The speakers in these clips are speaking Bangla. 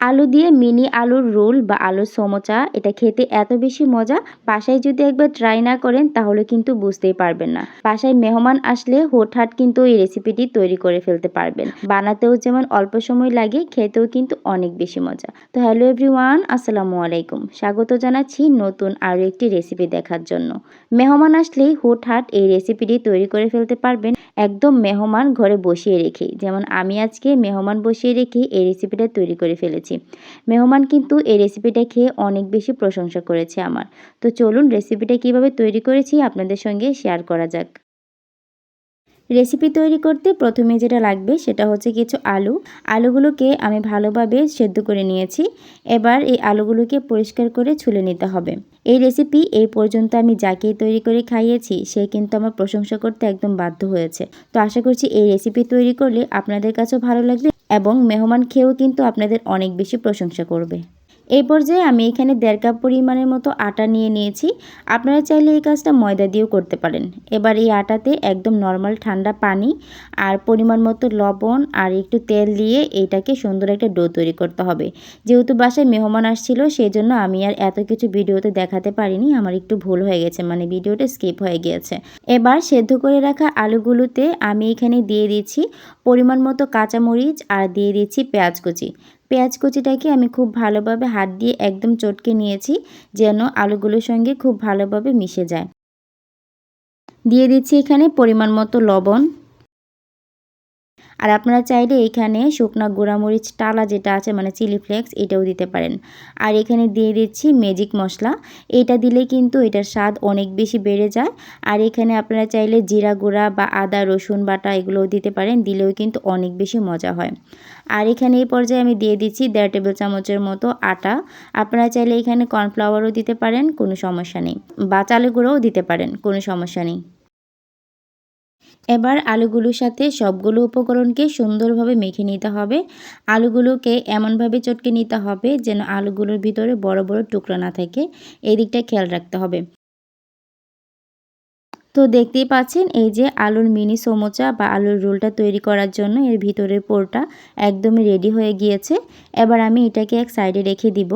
আলু দিয়ে মিনি আলুর রোল বা আলুর সমোচা, এটা খেতে এত বেশি মজা, বাসায় যদি একবার ট্রাই না করেন তাহলে কিন্তু বুঝতেই পারবেন না। বাসায় মেহমান আসলে হোটহাট কিন্তু এই রেসিপিটি তৈরি করে ফেলতে পারবেন। বানাতেও যেমন অল্প সময় লাগে, খেতেও কিন্তু অনেক বেশি মজা। তো হ্যালো এভরিওয়ান আসসালামু আলাইকুম। স্বাগত জানাচ্ছি নতুন আরও একটি রেসিপি দেখার জন্য। মেহমান আসলেই হুটহাট এই রেসিপিটি তৈরি করে ফেলতে পারবেন। একদম মেহমান ঘরে বসিয়ে রেখে যেমন আমি আজকে মেহমান বসিয়ে রেখে এই রেসিপিটা তৈরি করে ফেলেছি। মেহমান কিন্তু এই রেসিপিটা খেয়ে অনেক বেশি প্রশংসা করেছে আমার। তো চলুন রেসিপিটা কীভাবে তৈরি করেছি আপনাদের সঙ্গে শেয়ার করা যাক। রেসিপি তৈরি করতে প্রথমে যেটা লাগবে সেটা হচ্ছে কিছু আলু। আলুগুলোকে আমি ভালোভাবে সেদ্ধ করে নিয়েছি। এবার এই আলুগুলোকে পরিষ্কার করে ছুলে নিতে হবে। এই রেসিপি এই পর্যন্ত আমি যাকেই তৈরি করে খাইয়েছি, সে কিন্তু আমার প্রশংসা করতে একদম বাধ্য হয়েছে। তো আশা করছি এই রেসিপি তৈরি করলে আপনাদের কাছেও ভালো লাগবে। এবং মেহমান খেয়েও কিন্তু আপনাদের অনেক বেশি প্রশংসা করবে। এই পর্যায়ে আমি এখানে দেড় কাপ পরিমাণের মতো আটা নিয়ে নিয়েছি। আপনারা চাইলে এই কাজটা ময়দা দিয়েও করতে পারেন। এবার এই আটাতে একদম নর্মাল ঠান্ডা পানি আর পরিমাণ মতো লবণ আর একটু তেল দিয়ে এইটাকে সুন্দর একটা ডো তৈরি করতে হবে। যেহেতু বাসায় মেহমান আসছিল সেই জন্য আমি আর এত কিছু ভিডিওতে দেখাতে পারিনি। আমার একটু ভুল হয়ে গেছে মানে ভিডিওটা স্কিপ হয়ে গিয়েছে। এবার সেদ্ধ করে রাখা আলুগুলোতে আমি এখানে দিয়ে দিচ্ছি পরিমাণ মতো কাঁচামরিচ আর দিয়ে দিচ্ছি পেঁয়াজ কুচি। পেঁয়াজ কুচিটাকে আমি খুব ভালোভাবে হাত দিয়ে একদম চটকে নিয়েছি যেন আলুগুলোর সঙ্গে খুব ভালোভাবে মিশে যায়। দিয়ে দিচ্ছি এখানে পরিমাণ মতো লবণ। আর আপনারা চাইলে এখানে শুকনো গুঁড়ামরিচ টালা যেটা আছে মানে চিলি ফ্লেক্স, এটাও দিতে পারেন। আর এখানে দিয়ে দিচ্ছি ম্যাজিক মশলা। এটা দিলে কিন্তু এটার স্বাদ অনেক বেশি বেড়ে যায়। আর এখানে আপনারা চাইলে জিরা গুঁড়া বা আদা, রসুন বাটা এগুলোও দিতে পারেন, দিলেও কিন্তু অনেক বেশি মজা হয়। আর এখানে এই পর্যায়ে আমি দিয়ে দিচ্ছি দেড় টেবিল চামচের মতো আটা। আপনারা চাইলে এখানে কর্নফ্লাওয়ারও দিতে পারেন, কোনো সমস্যা নেই। বা চালের গুঁড়োও দিতে পারেন, কোনো সমস্যা নেই। এবার আলুগুলোর সাথে সবগুলো উপকরণকে সুন্দরভাবে মেখে নিতে হবে। আলুগুলোকে এমনভাবে চটকে নিতে হবে যেন আলুগুলোর ভিতরে বড় বড় টুকরা না থাকে। এই দিকটা খেয়াল রাখতে হবে। তো দেখতেই পাচ্ছেন, এই যে আলুর মিনি সমোচা বা আলুর রোলটা তৈরি করার জন্য এর ভিতরের পোরটা একদমই রেডি হয়ে গিয়েছে। এবার আমি এটাকে এক সাইডে রেখে দিব।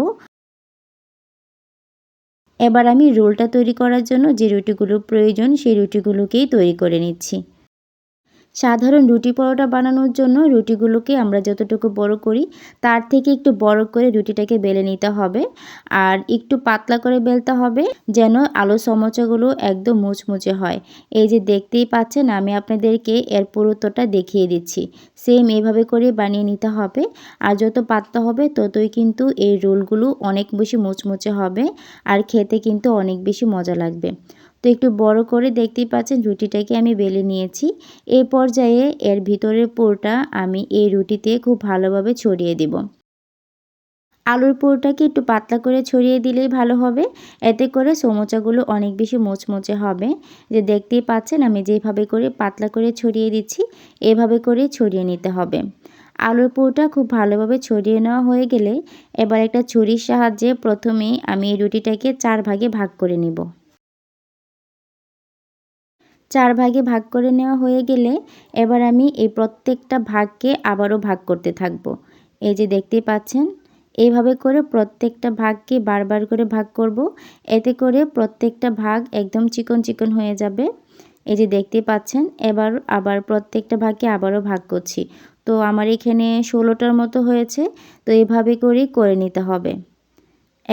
এবার আমি রোলটা তৈরি করার জন্য যে রুটিগুলো প্রয়োজন সেই রুটিগুলোকেই তৈরি করে নিচ্ছি। সাধারণ রুটি পরোটা বানানোর জন্য রুটিগুলোকে আমরা যতটুকু বড় করি, তার থেকে একটু বড় করে রুটিটাকে বেলে নিতে হবে। আর একটু পাতলা করে বেলতে হবে যেন আলু সমোচাগুলো একদম মুচমুচে হয়। এই যে দেখতেই পাচ্ছেন, আমি আপনাদেরকে এর পুরুত্বটা দেখিয়ে দিচ্ছি। সেম এভাবে করে বানিয়ে নিতে হবে। আর যত পাতলা হবে, ততই কিন্তু এই রোলগুলো অনেক বেশি মুচমুচে হবে। আর খেতে কিন্তু অনেক বেশি মজা লাগবে। একটু বড় করে দেখতেই পাচ্ছেন রুটিটাকে আমি বেলে নিয়েছি। এই পর্যায়ে এর ভিতরের পুরটা আমি এই রুটিতে খুব ভালোভাবে ছড়িয়ে দিব। আলুর পুরটাকে একটু পাতলা করে ছড়িয়ে দিলেই ভালো হবে। এতে করে সমোচাগুলো অনেক বেশি মোচমোচে হবে। যে দেখতেই পাচ্ছেন আমি যেভাবে করে পাতলা করে ছড়িয়ে দিচ্ছি, এভাবে করে ছড়িয়ে নিতে হবে। আলুর পুরটা খুব ভালোভাবে ছড়িয়ে নেওয়া হয়ে গেলে এবার একটা ছুরির সাহায্যে প্রথমে আমি এই রুটিটাকে চার ভাগে ভাগ করে নিব। চার ভাগে ভাগ করে নেওয়া হয়ে গেলে এবার আমি এই প্রত্যেকটা ভাগকে আবারও ভাগ করতে থাকব। এই যে দেখতেই পাচ্ছেন, এইভাবে করে প্রত্যেকটা ভাগকে বারবার করে ভাগ করব। এতে করে প্রত্যেকটা ভাগ একদম চিকন চিকন হয়ে যাবে। এই যে দেখতে পাচ্ছেন, এবার আবার প্রত্যেকটা ভাগকে আবারও ভাগ করছি। তো আমার এখানে ষোলোটার মতো হয়েছে, তো এভাবে করেই করে নিতে হবে।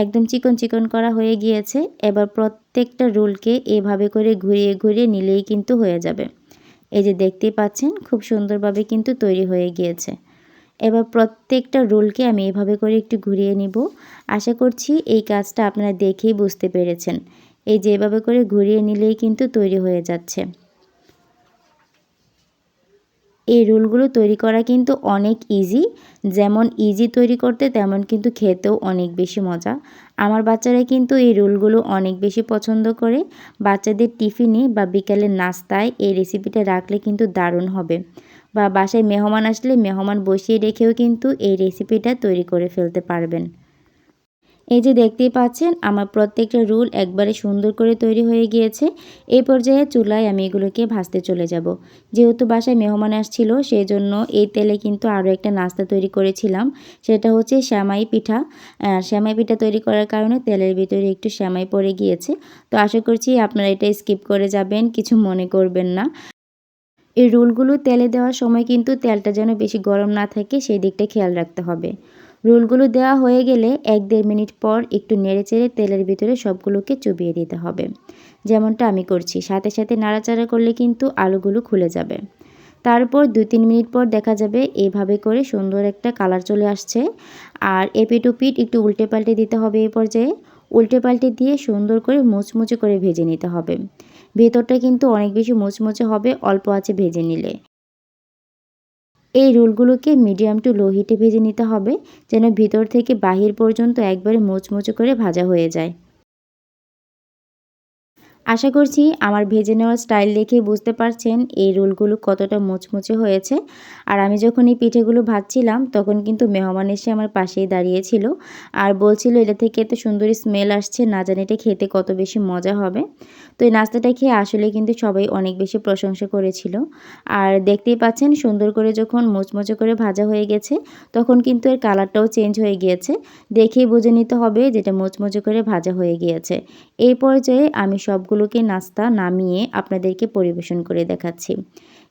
একদম চিকন চিকন করা হয়ে গিয়েছে, এবার প্রত্যেকটা রোলকে এভাবে করে ঘুরিয়ে ঘুরিয়ে নিলেই কিন্তু হয়ে যাবে। এই যে দেখতেই পাচ্ছেন, খুব সুন্দরভাবে কিন্তু তৈরি হয়ে গিয়েছে। এবার প্রত্যেকটা রোলকে আমি এভাবে করে একটু ঘুরিয়ে নিব। আশা করছি এই কাজটা আপনারা দেখেই বুঝতে পেরেছেন। এই যে এভাবে করে ঘুরিয়ে নিলেই কিন্তু তৈরি হয়ে যাচ্ছে। এই রোলগুলো তৈরি করা কিন্তু অনেক ইজি যেমন ইজি তৈরি করতে, তেমন কিন্তু খেতেও অনেক বেশি মজা। আমার বাচ্চারা কিন্তু এই রোলগুলো অনেক বেশি পছন্দ করে। বাচ্চাদের টিফিনে বা বিকালের নাস্তায় এই রেসিপিটা রাখলে কিন্তু দারুণ হবে। বা বাসায় মেহমান আসলে মেহমান বসিয়ে রেখেও কিন্তু এই রেসিপিটা তৈরি করে ফেলতে পারবেন। এই যে দেখতেই পাচ্ছেন, আমার প্রত্যেকটা রুল একবারে সুন্দর করে তৈরি হয়ে গিয়েছে। এই পর্যায়ে চুলায় আমি এগুলোকে ভাজতে চলে যাব। যেহেতু বাসায় মেহমান আসছিল সেই জন্য এই তেলে কিন্তু আরও একটা নাস্তা তৈরি করেছিলাম। সেটা হচ্ছে শ্যামাই পিঠা। শ্যামাই পিঠা তৈরি করার কারণে তেলের ভিতরে একটু শ্যামাই পড়ে গিয়েছে। তো আশা করছি আপনারা এটা স্কিপ করে যাবেন, কিছু মনে করবেন না। এই রোলগুলো তেলে দেওয়ার সময় কিন্তু তেলটা যেন বেশি গরম না থাকে, সেই দিকটা খেয়াল রাখতে হবে। রোলগুলো দেওয়া হয়ে গেলে এক দেড় মিনিট পর একটু নেড়ে চেড়ে তেলের ভিতরে সবগুলোকে চুবিয়ে দিতে হবে। যেমনটা আমি করছি। সাথে সাথে নাড়াচাড়া করলে কিন্তু আলুগুলো খুলে যাবে। তারপর দুই তিন মিনিট পর দেখা যাবে এভাবে করে সুন্দর একটা কালার চলে আসছে। আর এপিট পিট একটু উল্টে পাল্টে দিতে হবে এই পর্যায়ে। উল্টে পাল্টে দিয়ে সুন্দর করে মুচমুচে করে ভেজে নিতে হবে। ভেতরটা কিন্তু অনেক বেশি মুচমুচে হবে, অল্প আছে ভেজে নিলে। এই রোলগুলোকে মিডিয়াম টু লো হিটে ভেজে নিতে হবে, যেন ভিতর থেকে বাহির পর্যন্ত একবারে মোচমোচে করে ভাজা হয়ে যায়। আশা করছি আমার ভেজে নেওয়ার স্টাইল দেখে বুঝতে পারছেন এই রোলগুলো কতটা মুচমুচে হয়েছে। আর আমি যখন এই পিঠেগুলো ভাজছিলাম, তখন কিন্তু মেহমান এসে আমার পাশেই দাঁড়িয়েছিল আর বলছিল, এটা থেকে এত সুন্দর স্মেল আসছে, না জানি এটা খেতে কত বেশি মজা হবে। তো এই নাস্তাটা খেয়ে আসলে কিন্তু সবাই অনেক বেশি প্রশংসা করেছিল। আর দেখতেই পাচ্ছেন, সুন্দর করে যখন মুচমুচে করে ভাজা হয়ে গেছে, তখন কিন্তু এর কালারটাও চেঞ্জ হয়ে গিয়েছে। দেখেই বুঝে নিতে হবে যেটা মুচমুচে করে ভাজা হয়ে গিয়েছে। এই পর্যায়ে আমি সবগুলোকে নাস্তা নামিয়ে আপনাদেরকে পরিবেশন করে দেখাচ্ছি।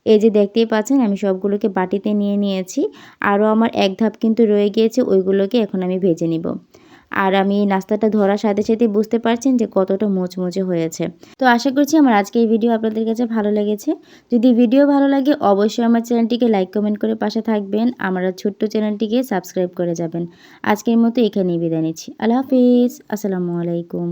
এই যে দেখতেই পাচ্ছেন, আমি সবগুলোকে বাটিতে নিয়ে নিয়েছি। আরও আমার এক ধাপ কিন্তু রয়ে গিয়েছে, ওইগুলোকে এখন আমি ভেজে নিব। আর আমি নাস্তাটা ধরার সাথে সাথে বুঝতে পারছেন যে কতটা মোচমোচে হয়েছে। তো আশা করছি আমার আজকে এই ভিডিও আপনাদের কাছে ভালো লেগেছে। যদি ভিডিও ভালো লাগে, অবশ্যই আমার চ্যানেলটিকে লাইক, কমেন্ট করে পাশে থাকবেন। আমার ছোট্ট চ্যানেলটিকে সাবস্ক্রাইব করে যাবেন। আজকের মতো এখানেই বিদায় নিচ্ছি। আল্লাহ হাফিজ। আসসালামু আলাইকুম।